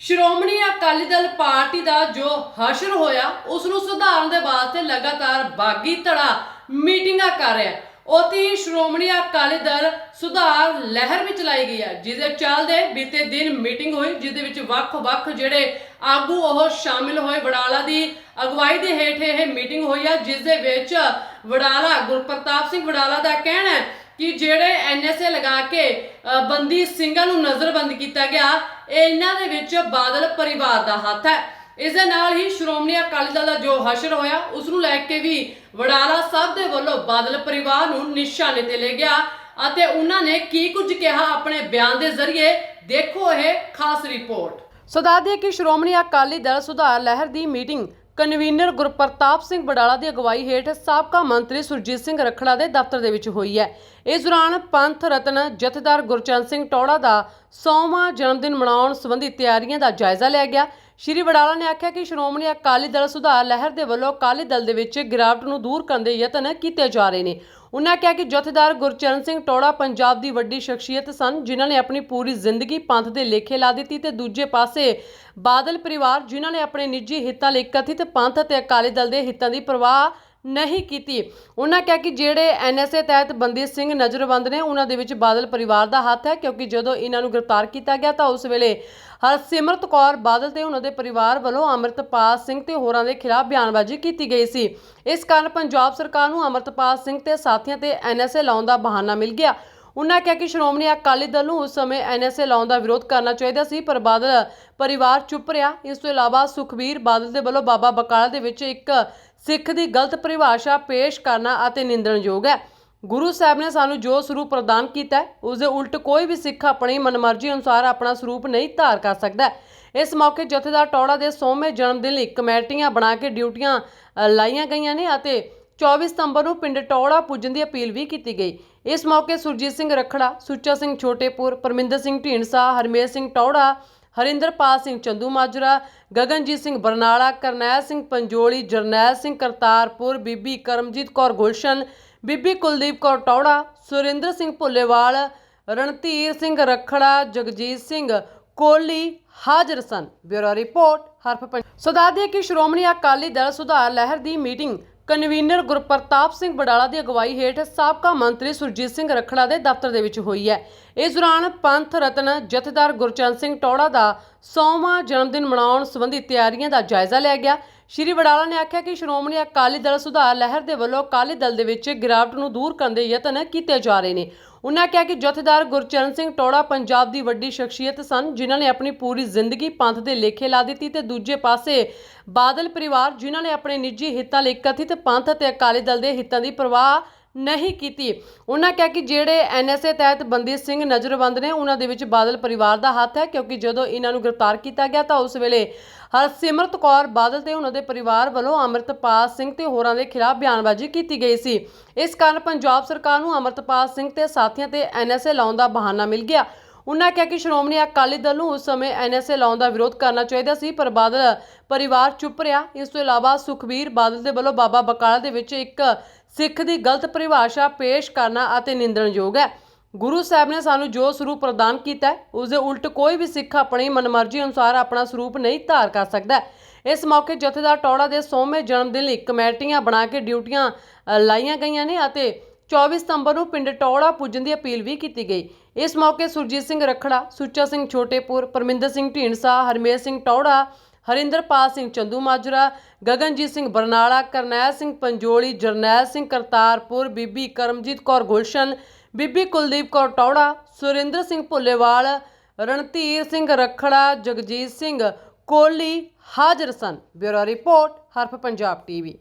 Shiromani Akali Dal party ਦਾ ਜੋ ਹਸ਼ਰ ਹੋਇਆ, ਉਸ ਨੂੰ ਸੁਧਾਰਨ ਦੇ ਵਾਸਤੇ ਲਗਾਤਾਰ ਬਾਗੀ ਧੜਾ ਮੀਟਿੰਗਾਂ ਕਰ ਰਿਹਾ ਹੈ। ਉੱਥੇ ਹੀ ਸ਼੍ਰੋਮਣੀ ਅਕਾਲੀ ਦਲ ਸੁਧਾਰ ਲਹਿਰ ਵੀ ਚਲਾਈ ਗਈ ਹੈ ਜਿਸ ਦੇ ਚੱਲਦੇ ਬੀਤੇ ਦਿਨ ਮੀਟਿੰਗ ਹੋਈ ਜਿਸਦੇ ਵਿੱਚ ਵੱਖ-ਵੱਖ ਜਿਹੜੇ ਆਗੂ ਉਹ ਸ਼ਾਮਿਲ ਹੋਏ ਵਡਾਲਾ ਦੀ ਅਗਵਾਈ ਦੇ ਹੇਠ ਇਹ ਮੀਟਿੰਗ ਹੋਈ ਹੈ, ਜਿਸ ਦੇ ਵਿੱਚ ਵਡਾਲਾ ਗੁਰਪ੍ਰਤਾਪ ਸਿੰਘ ਵਡਾਲਾ ਦਾ ਕਹਿਣਾ ਹੈ ਕਿ ਜਿਹੜੇ ਐਨਐਸਏ ਲਗਾ ਕੇ ਬੰਦੀ ਸਿੰਘਾਂ ਨੂੰ ਨਜ਼ਰਬੰਦ ਕੀਤਾ ਗਿਆ ਇਹਨਾਂ ਦੇ ਵਿੱਚ ਬਾਦਲ ਪਰਿਵਾਰ ਦਾ ਹੱਥ ਹੈ। ਇਸ ਦੇ ਨਾਲ ਹੀ ਸ਼੍ਰੋਮਣੀ ਅਕਾਲੀ ਦਲ ਦਾ ਜੋ ਹਸ਼ਰ ਹੋਇਆ, ਉਸ ਨੂੰ ਲੈ ਕੇ ਵੀ ਵਡਾਲਾ ਸਾਹਿਬ ਦੇ ਵੱਲੋਂ ਬਾਦਲ ਪਰਿਵਾਰ ਨੂੰ ਨਿਸ਼ਾਨੇ ਤੇ ਲੈ ਗਿਆ ਅਤੇ ਉਹਨਾਂ ਨੇ ਕੀ ਕੁਝ ਕਿਹਾ ਆਪਣੇ ਬਿਆਨ ਦੇ ਜ਼ਰੀਏ, ਦੇਖੋ ਇਹ ਖਾਸ ਰਿਪੋਰਟ। ਸੋ ਦੱਸਦੇ ਕਿ ਸ਼੍ਰੋਮਣੀ ਅਕਾਲੀ ਦਲ ਸੁਧਾਰ ਲਹਿਰ ਦੀ ਮੀਟਿੰਗ ਕਨਵੀਨਰ ਗੁਰਪ੍ਰਤਾਪ ਸਿੰਘ ਬਡਾਲਾ ਦੀ ਅਗਵਾਈ ਹੇਠ ਸਾਬਕਾ ਮੰਤਰੀ ਸੁਰਜੀਤ ਸਿੰਘ ਰਖੜਾ ਦੇ ਦਫ਼ਤਰ ਦੇ ਵਿੱਚ ਹੋਈ ਹੈ। ਇਸ ਦੌਰਾਨ ਪੰਥ ਰਤਨ ਜਥੇਦਾਰ ਗੁਰਚਰਨ ਸਿੰਘ ਟੌੜਾ ਦਾ 100ਵਾਂ ਜਨਮ ਦਿਨ ਮਨਾਉਣ ਸੰਬੰਧੀ ਤਿਆਰੀਆਂ ਦਾ ਜਾਇਜ਼ਾ ਲਿਆ ਗਿਆ। ਸ਼੍ਰੀ ਵਡਾਲਾ ਨੇ ਆਖਿਆ ਕਿ ਸ਼੍ਰੋਮਣੀ ਅਕਾਲੀ ਦਲ ਸੁਧਾਰ ਲਹਿਰ ਦੇ ਵੱਲੋਂ ਅਕਾਲੀ ਦਲ ਦੇ ਵਿੱਚ ਗਿਰਾਵਟ ਨੂੰ ਦੂਰ ਕਰਨ ਦੇ ਯਤਨ ਕੀਤੇ ਜਾ ਰਹੇ ਨੇ। ਉਹਨਾਂ ਕਿਹਾ ਕਿ ਜਥੇਦਾਰ ਗੁਰਚਰਨ ਸਿੰਘ ਟੋੜਾ ਪੰਜਾਬ ਦੀ ਵੱਡੀ ਸ਼ਖਸੀਅਤ ਸਨ, ਜਿਨ੍ਹਾਂ ਨੇ ਆਪਣੀ ਪੂਰੀ ਜ਼ਿੰਦਗੀ ਪੰਥ ਦੇ ਲੇਖੇ ਲਾ ਦਿੱਤੀ ਤੇ ਦੂਜੇ ਪਾਸੇ ਬਾਦਲ ਪਰਿਵਾਰ, ਜਿਨ੍ਹਾਂ ਨੇ ਆਪਣੇ ਨਿੱਜੀ ਹਿੱਤਾਂ ਲਈ ਕਥਿਤ ਪੰਥ ਅਤੇ ਅਕਾਲੀ ਦਲ ਦੇ ਹਿੱਤਾਂ ਦੀ ਪਰਵਾਹ ਨਹੀਂ ਕੀਤੀ। ਉਹਨਾਂ ਕਿਹਾ ਕਿ ਜਿਹੜੇ ਐਨਐਸਏ ਤਹਿਤ ਬੰਦੀ ਸਿੰਘ ਨਜ਼ਰਬੰਦ ਨੇ, ਉਹਨਾਂ ਦੇ ਵਿੱਚ ਬਾਦਲ ਪਰਿਵਾਰ ਦਾ ਹੱਥ ਹੈ, ਕਿਉਂਕਿ ਜਦੋਂ ਇਹਨਾਂ ਨੂੰ ਗ੍ਰਿਫਤਾਰ ਕੀਤਾ ਗਿਆ ਤਾਂ ਉਸ ਵੇਲੇ ਹਰਸਿਮਰਤ ਕੌਰ ਬਾਦਲ ਤੇ ਉਹਨਾਂ ਦੇ ਪਰਿਵਾਰ ਵੱਲੋਂ ਅੰਮ੍ਰਿਤਪਾਲ ਸਿੰਘ ਤੇ ਹੋਰਾਂ ਦੇ ਖਿਲਾਫ ਬਿਆਨਬਾਜ਼ੀ ਕੀਤੀ ਗਈ ਸੀ। ਇਸ ਕਾਰਨ ਪੰਜਾਬ ਸਰਕਾਰ ਨੂੰ ਅੰਮ੍ਰਿਤਪਾਲ ਸਿੰਘ ਤੇ ਸਾਥੀਆਂ ਤੇ ਐਨਐਸਏ ਲਾਉਣ ਦਾ ਬਹਾਨਾ ਮਿਲ ਗਿਆ। ਉਨ੍ਹਾਂ ਕਿਹਾ ਕਿ ਸ਼੍ਰੋਮਣੀ ਅਕਾਲੀ ਦਲ ਨੂੰ ਉਸ ਸਮੇਂ ਐਨਐਸਏ ਲਾਉਣ ਦਾ ਵਿਰੋਧ ਕਰਨਾ ਚਾਹੀਦਾ ਸੀ, ਪਰ ਬਾਦਲ ਪਰਿਵਾਰ ਚੁੱਪ ਰਿਹਾ। ਇਸ ਤੋਂ ਇਲਾਵਾ ਸੁਖਬੀਰ ਬਾਦਲ ਦੇ ਵੱਲੋਂ ਬਾਬਾ ਬਕਾਲਾ ਦੇ ਵਿੱਚ ਇੱਕ ਸਿੱਖ ਦੀ ਗਲਤ ਪਰਿਭਾਸ਼ਾ ਪੇਸ਼ ਕਰਨਾ ਅਤੇ ਨਿੰਦਣਯੋਗ ਹੈ। ਗੁਰੂ ਸਾਹਿਬ ਨੇ ਸਾਨੂੰ ਜੋ ਸਰੂਪ ਪ੍ਰਦਾਨ ਕੀਤਾ ਹੈ, ਉਸ ਦੇ ਉਲਟ ਕੋਈ ਵੀ ਸਿੱਖ ਆਪਣੀ ਮਨਮਰਜ਼ੀ ਅਨੁਸਾਰ ਆਪਣਾ ਸਰੂਪ ਨਹੀਂ ਧਾਰ ਕਰ ਸਕਦਾ ਇਸ ਮੌਕੇ ਜਥੇਦਾਰ ਟੌੜਾ ਦੇ 100ਵੇਂ ਜਨਮ ਦਿਨ ਲਈ ਕਮੇਟੀਆਂ ਬਣਾ ਕੇ ਡਿਊਟੀਆਂ ਲਾਈਆਂ ਗਈਆਂ ਨੇ ਅਤੇ 24 ਸਤੰਬਰ ਨੂੰ ਪਿੰਡ ਟੌੜਾ ਪੁੱਜਣ ਦੀ ਅਪੀਲ ਵੀ ਕੀਤੀ ਗਈ। ਇਸ ਮੌਕੇ ਸੁਰਜੀਤ ਸਿੰਘ ਰਖੜਾ, ਸੁੱਚਾ ਸਿੰਘ ਛੋਟੇਪੁਰ, ਪਰਮਿੰਦਰ ਸਿੰਘ ਢੀਂਡਸਾ, ਹਰਮੇਲ ਸਿੰਘ ਟੌੜਾ ਹਰਿੰਦਰਪਾਲ ਸਿੰਘ ਚੰਦੂ ਮਾਜਰਾ, ਗਗਨਜੀਤ ਸਿੰਘ ਬਰਨਾਲਾ, ਕਰਨੈਲ ਸਿੰਘ ਪੰਜੋਲੀ, ਜਰਨੈਲ ਸਿੰਘ ਕਰਤਾਰਪੁਰ, ਬੀਬੀ ਕਰਮਜੀਤ ਕੌਰ ਗੁਲਸ਼ਨ, ਬੀਬੀ ਕੁਲਦੀਪ ਕੌਰ ਟੌੜਾ, ਸੁਰਿੰਦਰ ਸਿੰਘ ਭੁੱਲੇਵਾਲ, ਰਣਧੀਰ ਸਿੰਘ ਰਖੜਾ, ਜਗਜੀਤ ਸਿੰਘ ਕੋਹਲੀ ਹਾਜ਼ਰ ਸਨ। ਬਿਊਰੋ ਰਿਪੋਰਟ ਹਰਫ ਪੰਜ ਸੋ ਦੱਸ ਕਿ ਸ਼੍ਰੋਮਣੀ ਅਕਾਲੀ ਦਲ ਸੁਧਾਰ ਲਹਿਰ ਦੀ ਮੀਟਿੰਗ ਕਨਵੀਨਰ ਗੁਰਪ੍ਰਤਾਪ ਸਿੰਘ ਬਡਾਲਾ ਦੀ ਅਗਵਾਈ ਹੇਠ ਸਾਬਕਾ ਮੰਤਰੀ ਸੁਰਜੀਤ ਸਿੰਘ ਰਖੜਾ ਦੇ ਦਫ਼ਤਰ ਦੇ ਵਿੱਚ ਹੋਈ ਹੈ। ਇਸ ਦੌਰਾਨ ਪੰਥ ਰਤਨ ਜਥੇਦਾਰ ਗੁਰਚਰਨ ਸਿੰਘ ਟੌੜਾ ਦਾ 100ਵਾਂ ਜਨਮ ਦਿਨ ਮਨਾਉਣ ਸੰਬੰਧੀ ਤਿਆਰੀਆਂ ਦਾ ਜਾਇਜ਼ਾ ਲਿਆ ਗਿਆ। ਸ਼੍ਰੀ ਵਡਾਲਾ ਨੇ ਆਖਿਆ ਕਿ ਸ਼੍ਰੋਮਣੀ ਅਕਾਲੀ ਦਲ ਸੁਧਾਰ ਲਹਿਰ ਦੇ ਵੱਲੋਂ ਅਕਾਲੀ ਦਲ ਦੇ ਵਿੱਚ ਗਿਰਾਵਟ ਨੂੰ ਦੂਰ ਕਰਨ ਦੇ ਯਤਨ ਕੀਤੇ ਜਾ ਰਹੇ ਨੇ। ਉਨ੍ਹਾਂ ਕਿਹਾ ਕਿ ਜਥੇਦਾਰ ਗੁਰਚਰਨ ਸਿੰਘ ਟੌੜਾ ਪੰਜਾਬ ਦੀ ਵੱਡੀ ਸ਼ਖਸੀਅਤ ਸਨ, ਜਿਨ੍ਹਾਂ ਨੇ ਆਪਣੀ ਪੂਰੀ ਜ਼ਿੰਦਗੀ ਪੰਥ ਦੇ ਲੇਖੇ ਲਾ ਦਿੱਤੀ ਤੇ ਦੂਜੇ ਪਾਸੇ ਬਾਦਲ ਪਰਿਵਾਰ, ਜਿਨ੍ਹਾਂ ਨੇ ਆਪਣੇ ਨਿੱਜੀ ਹਿੱਤਾਂ ਲਈ ਕਥਿਤ ਪੰਥ ਅਤੇ ਅਕਾਲੀ ਦਲ ਦੇ ਹਿੱਤਾਂ ਦੀ ਪਰਵਾਹ ਨਹੀਂ ਕੀਤੀ। ਉਹਨਾਂ ਕਿਹਾ ਕਿ ਜਿਹੜੇ ਐਨਐਸਏ ਤਹਿਤ ਬੰਦੀ ਸਿੰਘ ਨਜ਼ਰਬੰਦ ਨੇ, ਉਹਨਾਂ ਦੇ ਵਿੱਚ ਬਾਦਲ ਪਰਿਵਾਰ ਦਾ ਹੱਥ ਹੈ, ਕਿਉਂਕਿ ਜਦੋਂ ਇਹਨਾਂ ਨੂੰ ਗ੍ਰਿਫਤਾਰ ਕੀਤਾ ਗਿਆ ਤਾਂ ਉਸ ਵੇਲੇ ਹਰਸਿਮਰਤ ਕੌਰ ਬਾਦਲ ਤੇ ਉਹਨਾਂ ਦੇ ਪਰਿਵਾਰ ਵੱਲੋਂ ਅੰਮ੍ਰਿਤਪਾਲ ਸਿੰਘ ਤੇ ਹੋਰਾਂ ਦੇ ਖਿਲਾਫ ਬਿਆਨਬਾਜ਼ੀ ਕੀਤੀ ਗਈ ਸੀ। ਇਸ ਕਾਰਨ ਪੰਜਾਬ ਸਰਕਾਰ ਨੂੰ ਅੰਮ੍ਰਿਤਪਾਲ ਸਿੰਘ ਤੇ ਸਾਥੀਆਂ ਤੇ ਐਨਐਸਏ ਲਾਉਣ ਦਾ ਬਹਾਨਾ ਮਿਲ ਗਿਆ। ਉਨ੍ਹਾਂ ਕਿਹਾ ਕਿ ਸ਼੍ਰੋਮਣੀ ਅਕਾਲੀ ਦਲ ਨੂੰ ਉਸ ਸਮੇਂ ਐਨਐਸਏ ਲਾਉਣ ਦਾ ਵਿਰੋਧ ਕਰਨਾ ਚਾਹੀਦਾ ਸੀ, ਪਰ ਬਾਦਲ ਪਰਿਵਾਰ ਚੁੱਪ ਰਿਹਾ। ਇਸ ਤੋਂ ਇਲਾਵਾ ਸੁਖਬੀਰ ਬਾਦਲ ਦੇ ਵੱਲੋਂ ਬਾਬਾ ਬਕਾਲਾ ਦੇ ਵਿੱਚ ਇੱਕ ਸਿੱਖ ਦੀ ਗਲਤ ਪਰਿਭਾਸ਼ਾ ਪੇਸ਼ ਕਰਨਾ ਅਤੇ ਨਿੰਦਣਯੋਗ ਹੈ। ਗੁਰੂ ਸਾਹਿਬ ਨੇ ਸਾਨੂੰ ਜੋ ਸਰੂਪ ਪ੍ਰਦਾਨ ਕੀਤਾ ਹੈ, ਉਸ ਦੇ ਉਲਟ ਕੋਈ ਵੀ ਸਿੱਖ ਆਪਣੀ ਮਨਮਰਜ਼ੀ ਅਨੁਸਾਰ ਆਪਣਾ ਸਰੂਪ ਨਹੀਂ ਧਾਰ ਕਰ ਸਕਦਾ ਇਸ ਮੌਕੇ ਜਥੇਦਾਰ ਟੌੜਾ ਦੇ 100ਵੇਂ ਜਨਮ ਦਿਨ ਲਈ ਕਮੇਟੀਆਂ ਬਣਾ ਕੇ ਡਿਊਟੀਆਂ ਲਾਈਆਂ ਗਈਆਂ ਨੇ ਅਤੇ 24 ਸਤੰਬਰ ਨੂੰ ਪਿੰਡ ਟੌੜਾ ਪੁੱਜਣ ਦੀ ਅਪੀਲ ਵੀ ਕੀਤੀ ਗਈ। ਇਸ ਮੌਕੇ ਸੁਰਜੀਤ ਸਿੰਘ ਰਖੜਾ, ਸੁੱਚਾ ਸਿੰਘ ਛੋਟੇਪੁਰ, ਪਰਮਿੰਦਰ ਸਿੰਘ ਢੀਂਡਸਾ, ਹਰਮੇਲ ਸਿੰਘ ਟੌੜਾ ਹਰਿੰਦਰਪਾਲ ਸਿੰਘ ਚੰਦੂ ਮਾਜਰਾ, ਗਗਨਜੀਤ ਸਿੰਘ ਬਰਨਾਲਾ, ਕਰਨੈਲ ਸਿੰਘ ਪੰਜੋਲੀ, ਜਰਨੈਲ ਸਿੰਘ ਕਰਤਾਰਪੁਰ, ਬੀਬੀ ਕਰਮਜੀਤ ਕੌਰ ਗੁਲਸ਼ਨ, ਬੀਬੀ ਕੁਲਦੀਪ ਕੌਰ ਟੌੜਾ, ਸੁਰਿੰਦਰ ਸਿੰਘ ਭੁੱਲੇਵਾਲ, ਰਣਧੀਰ ਸਿੰਘ ਰਖੜਾ, ਜਗਜੀਤ ਸਿੰਘ ਕੋਹਲੀ ਹਾਜ਼ਰ ਸਨ। Bureau report, Haraf Punjab TV.